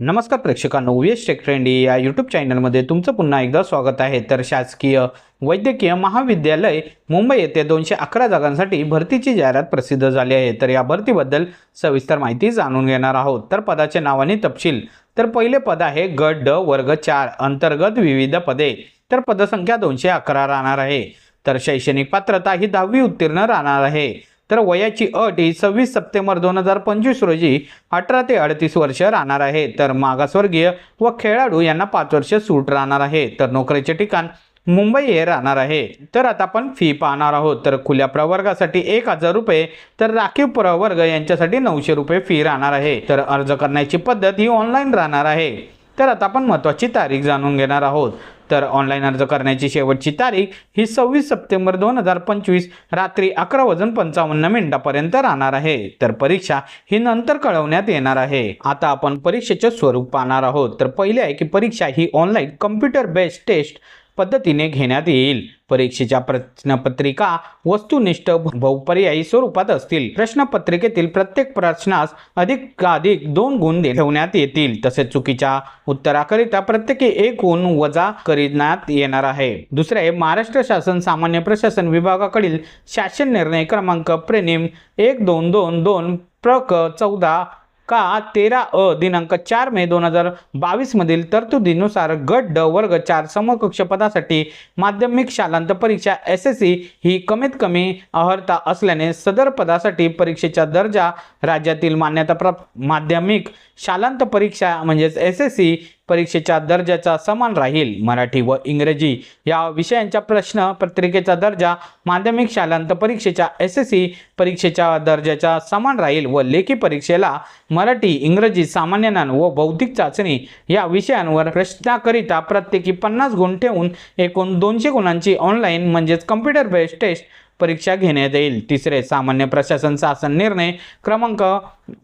नमस्कार प्रेक्षकांनो यश टेकट्रेंडी या यूट्यूब चॅनलमध्ये तुमचं पुन्हा एकदा स्वागत आहे. तर शासकीय वैद्यकीय महाविद्यालय मुंबई येथे दोनशे अकरा जागांसाठी भरतीची जाहिरात प्रसिद्ध झाली आहे. तर या भरतीबद्दल सविस्तर माहिती जाणून घेणार आहोत. तर पदाचे नाव आणि तपशील. तर पहिले पद आहे गट ड वर्ग चार. अंतर्गत विविध पदे. तर पदसंख्या दोनशे अकरा राहणार आहे. तर शैक्षणिक पात्रता ही दहावी उत्तीर्ण राहणार आहे. तर वयाची अट ही सव्वीस सप्टेंबर दोन हजार पंचवीस रोजी अठरा ते अडतीस वर्ष राहणार आहे. तर मागासवर्गीय व खेळाडू यांना पाच वर्ष सूट राहणार आहे. तर नोकरीचे ठिकाण मुंबई हे राहणार आहे. तर आता आपण फी पाहणार आहोत. तर खुल्या प्रवर्गासाठी एक हजार रुपये तर राखीव प्रवर्ग यांच्यासाठी नऊशे रुपये फी राहणार आहे. तर अर्ज करण्याची पद्धत ही ऑनलाईन राहणार आहे. तर आता आपण महत्त्वाची तारीख जाणून घेणार आहोत. तर ऑनलाईन अर्ज करण्याची शेवटची तारीख ही सव्वीस सप्टेंबर दोन हजार पंचवीस रात्री अकरा वाजून पंचावन्न मिनिटापर्यंत राहणार आहे. तर परीक्षा ही नंतर कळवण्यात येणार आहे. आता आपण परीक्षेचे स्वरूप पाहणार आहोत. तर पहिले आहे की परीक्षा ही ऑनलाईन कम्प्युटर बेस्ड टेस्ट पद्धतीने घेण्यात येईल. परीक्षेच्या प्रश्नपत्रिका वस्तुनिष्ठ बहुपर्यायी स्वरूपात असतील. प्रश्नपत्रिकेतील प्रत्येक प्रश्नास अधिकाधिक दोन गुण दे- ठेवण्यात येतील. तसेच चुकीच्या उत्तराकरिता प्रत्येकी एक गुण वजा करण्यात येणार आहे. दुसरे महाराष्ट्र शासन सामान्य प्रशासन विभागाकडील शासन निर्णय क्रमांक प्रेनिम एक दोन दोन दोन प्रक चौदा का तेरा अ दिनांक चार मे दोन हजार बावीसमधील तरतुदीनुसार गट ड वर्ग चार समकक्ष पदासाठी माध्यमिक शालांत परीक्षा एस एस सी ही कमीत कमी अर्हता असल्याने सदर पदासाठी परीक्षेचा दर्जा राज्यातील मान्यताप्राप्त माध्यमिक शालांत परीक्षा म्हणजेच एस एस सी परीक्षेच्या दर्जाचा समान राहील. मराठी व इंग्रजी या विषयांच्या प्रश्न पत्रिकेचा दर्जा माध्यमिक शालांत परीक्षेच्या एस एस सी परीक्षेच्या दर्जाचा समान राहील व लेखी परीक्षेला मराठी इंग्रजी सामान्य ज्ञान व बौद्धिक चाचणी या विषयांवर प्रश्नाकरिता प्रत्येकी पन्नास गुण ठेवून एकूण दोनशे गुणांची ऑनलाईन म्हणजेच कम्प्युटर बेस्ड टेस्ट परीक्षा घेण्यात येईल. तिसरे सामान्य प्रशासन शासन निर्णय क्रमांक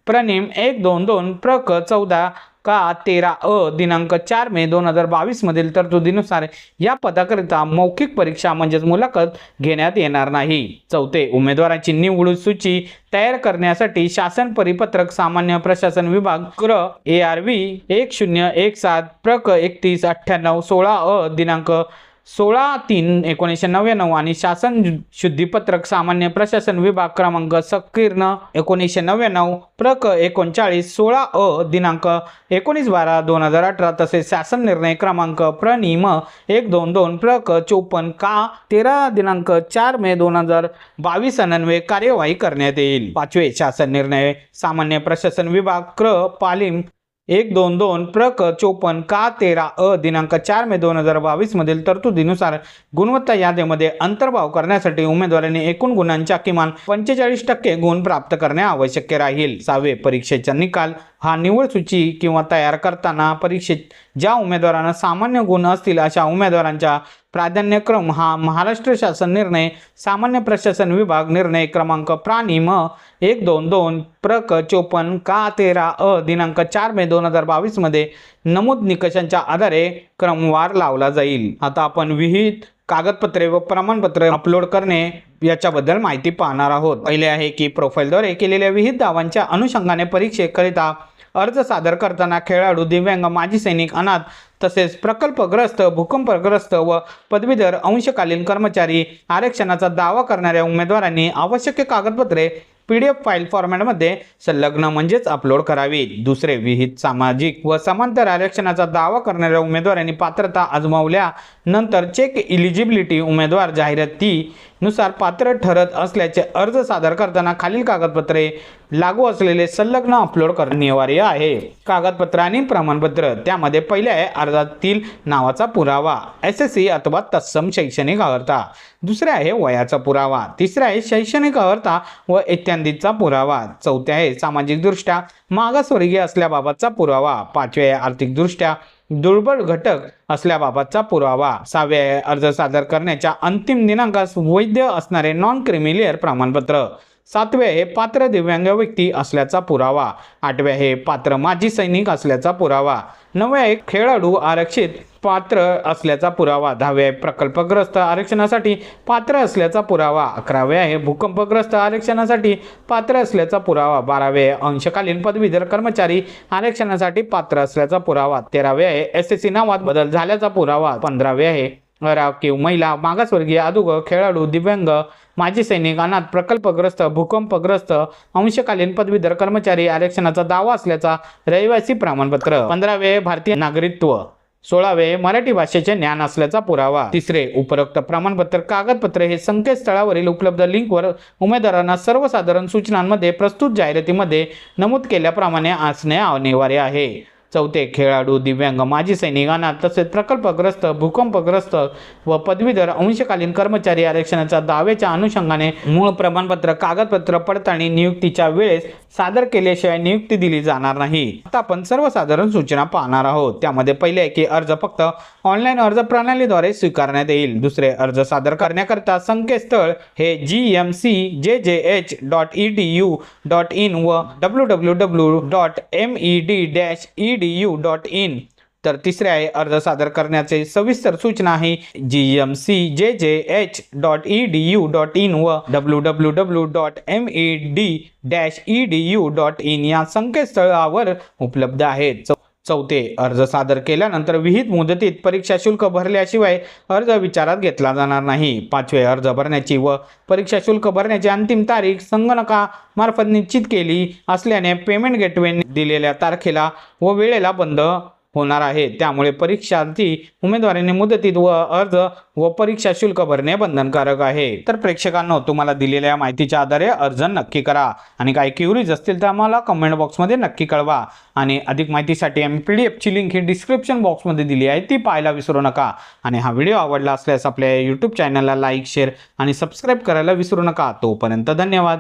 प्रनिम एक दोन दोन प्रक चौदा का तेरा अ दिनांक चार मे दोन हजार बावीस मधील तरतुदीनुसार या पदाकरिता मौखिक परीक्षा म्हणजेच मुलाखत घेण्यात येणार नाही. चौथे उमेदवारांची निवड सूची तयार करण्यासाठी शासन परिपत्रक सामान्य प्रशासन विभाग क्र. ए आर व्ही एक शून्य एक सात प्रक एकतीस अठ्ठ्याण्णव सोळा अ दिनांक सोळा तीन एकोणीसशे नव्याण्णव आणि शासन शुद्धीपत्रक सामान्य प्रशासन विभाग क्रमांक सकीर्ण एकोणीसशे नव्याण्णव प्रक एकोणचाळीस सोळा अ दिनांक एकोणीस बारा दोन हजार अठरा तसेच शासन निर्णय क्रमांक प्रनिम एक दोन दोन प्रक चोपन्न का तेरा दिनांक चार मे दोन हजार बावीस अन्वये कार्यवाही करण्यात येईल. पाचवे शासन निर्णय सामान्य प्रशासन विभाग क्र पालिम एक दोन दोन प्रक चोपन्न का तेरा अ दिनांक चार मे दोन हजार बावीस मधील तरतुदीनुसार गुणवत्ता यादीमध्ये अंतर्भाव करण्यासाठी उमेदवारांनी एकूण गुणांच्या किमान पंचेचाळीस टक्के गुण प्राप्त करणे आवश्यक राहील. सहावे परीक्षेचा निकाल हा निवड सूची किंवा तयार करताना परीक्षेत ज्या उमेदवारांना सामान्य गुण असतील अशा उमेदवारांचा प्राधान्यक्रम हा महाराष्ट्र शासन निर्णय सामान्य प्रशासन विभाग निर्णय क्रमांक प्राणिम एक दोन दोन प्रक चोपन्न का तेरा अ दिनांक चार मे दोन हजार बावीसमध्ये नमूद निकषांच्या आधारे क्रमवार लावला जाईल. आता आपण विहित कागदपत्रे व प्रमाणपत्र अपलोड करणे याच्याबद्दल माहिती पाहणार आहोत. पहिले आहे की प्रोफाईलद्वारे केलेल्या विविध दावांच्या अनुषंगाने परीक्षेकरिता अर्ज सादर करताना खेळाडू दिव्यांग माजी सैनिक अनाथ तसेच प्रकल्पग्रस्त भूकंपग्रस्त व पदवीधर अंशकालीन कर्मचारी आरक्षणाचा दावा करणाऱ्या उमेदवारांनी आवश्यक कागदपत्रे पी डी एफ फाईल फॉर्मॅटमध्ये संलग्न म्हणजेच अपलोड करावी. दुसरे विहित सामाजिक व समांतर आरक्षणाचा दावा करणाऱ्या उमेदवारांनी पात्रता आजमावल्यानंतर चेक इलिजिबिलिटी उमेदवार नुसार पात्र ठरत असल्याचे अर्ज सादर करताना खालील कागदपत्रे लागू असलेले संलग्न अपलोड करणे अनिवार्य आहे. कागदपत्र आणि प्रमाणपत्र त्यामध्ये पहिले आहे अर्जातील नावाचा पुरावा एस एस सी अथवा तत्सम शैक्षणिक अर्हता. दुसरे आहे वयाचा पुरावा तिसरे आहे शैक्षणिक अर्हता व इत्यादीचा पुरावा. चौथे आहे सामाजिकदृष्ट्या मागासवर्गीय असल्याबाबतचा पुरावा पाचवे आहे आर्थिकदृष्ट्या दुर्बळ घटक असल्याबाबतचा पुरावा. सहावे अर्ज सादर करण्याच्या अंतिम दिनांकास वैध असणारे नॉन क्रिमिलियर प्रमाणपत्र. सातवे हे पात्र दिव्यांग व्यक्ती असल्याचा पुरावा. आठवे हे पात्र माजी सैनिक असल्याचा पुरावा. नव्या एक खेळाडू आरक्षित पात्र असल्याचा पुरावा. दहावे आहे प्रकल्पग्रस्त आरक्षणासाठी पात्र असल्याचा पुरावा. अकरावे आहे भूकंपग्रस्त आरक्षणासाठी पात्र असल्याचा पुरावा. बारावे आहे अंशकालीन पदवीधर कर्मचारी आरक्षणासाठी पात्र असल्याचा पुरावा. तेरावे आहे एस एस सी नावात बदल झाल्याचा पुरावा. पंधरावे आहे राखीव महिला मागासवर्गीय अधुग खेळाडू दिव्यांग माजी सैनिक अनाथ प्रकल्पग्रस्त भूकंपग्रस्त अंशकालीन पदवीधर कर्मचारी आरक्षणाचा दावा असल्याचा रहिवासी प्रमाणपत्र. पंधरावे भारतीय नागरिकत्व. सोळावे मराठी भाषेचे ज्ञान असल्याचा पुरावा. तिसरे उपरोक्त प्रमाणपत्र कागदपत्र हे संकेतस्थळावरील उपलब्ध लिंकवर उमेदवारांना सर्वसाधारण सूचनांमध्ये प्रस्तुत जाहिरातीमध्ये नमूद केल्याप्रमाणे असणे अनिवार्य आहे. चौथे खेळाडू दिव्यांग माजी सैनिक अनाथ तसेच प्रकल्पग्रस्त भूकंपग्रस्त व पदवीधर अंशकालीन कर्मचारी आरक्षणाच्या दाव्याच्या अनुषंगाने मूळ प्रमाणपत्र कागदपत्र पडताळणी नियुक्तीच्या वेळेस सादर केल्याशिवाय नियुक्ती दिली जाणार नाही. आता आपण सर्वसाधारण सूचना पाहणार आहोत. त्यामध्ये पहिले आहे की अर्ज फक्त ऑनलाईन अर्ज प्रणालीद्वारे स्वीकारण्यात येईल. दुसरे अर्ज सादर करण्याकरता संकेतस्थळ हे जी M C J J H dot E D U dot in व W W W dot M E D dash E D U dot in तर तिसरे आहे अर्ज सादर करण्याचे सविस्तर सूचना आहे जी M C J J H dot E D U dot in व W W W dot M E D dash E D U dot in या संकेतस्थळावर उपलब्ध आहेत. चौथे अर्ज सादर केल्यानंतर विहित मुदतीत परीक्षा शुल्क भरल्याशिवाय अर्ज विचारात घेतला जाणार नाही. पाचवे अर्ज भरण्याची व परीक्षा शुल्क भरण्याची अंतिम तारीख संगणकामार्फत निश्चित केली असल्याने पेमेंट गेटवे दिलेल्या तारखेला व वेळेला बंद होणार आहे. त्यामुळे परीक्षार्थी उमेदवारांनी मुदतीत व अर्ज व परीक्षा शुल्क भरणे बंधनकारक आहे. तर प्रेक्षकांनो तुम्हाला दिलेल्या माहितीच्या आधारे अर्ज नक्की करा. आणि काही क्युरीज असतील तर आम्हाला कमेंट बॉक्समध्ये नक्की कळवा. आणि अधिक माहितीसाठी आम्ही पी डी एफची लिंक ही डिस्क्रिप्शन बॉक्समध्ये दिली आहे. ती पाहायला विसरू नका. आणि हा व्हिडिओ आवडला असल्यास आपल्या यूट्यूब चॅनलला लाईक शेअर आणि सबस्क्राईब करायला विसरू नका. तोपर्यंत धन्यवाद.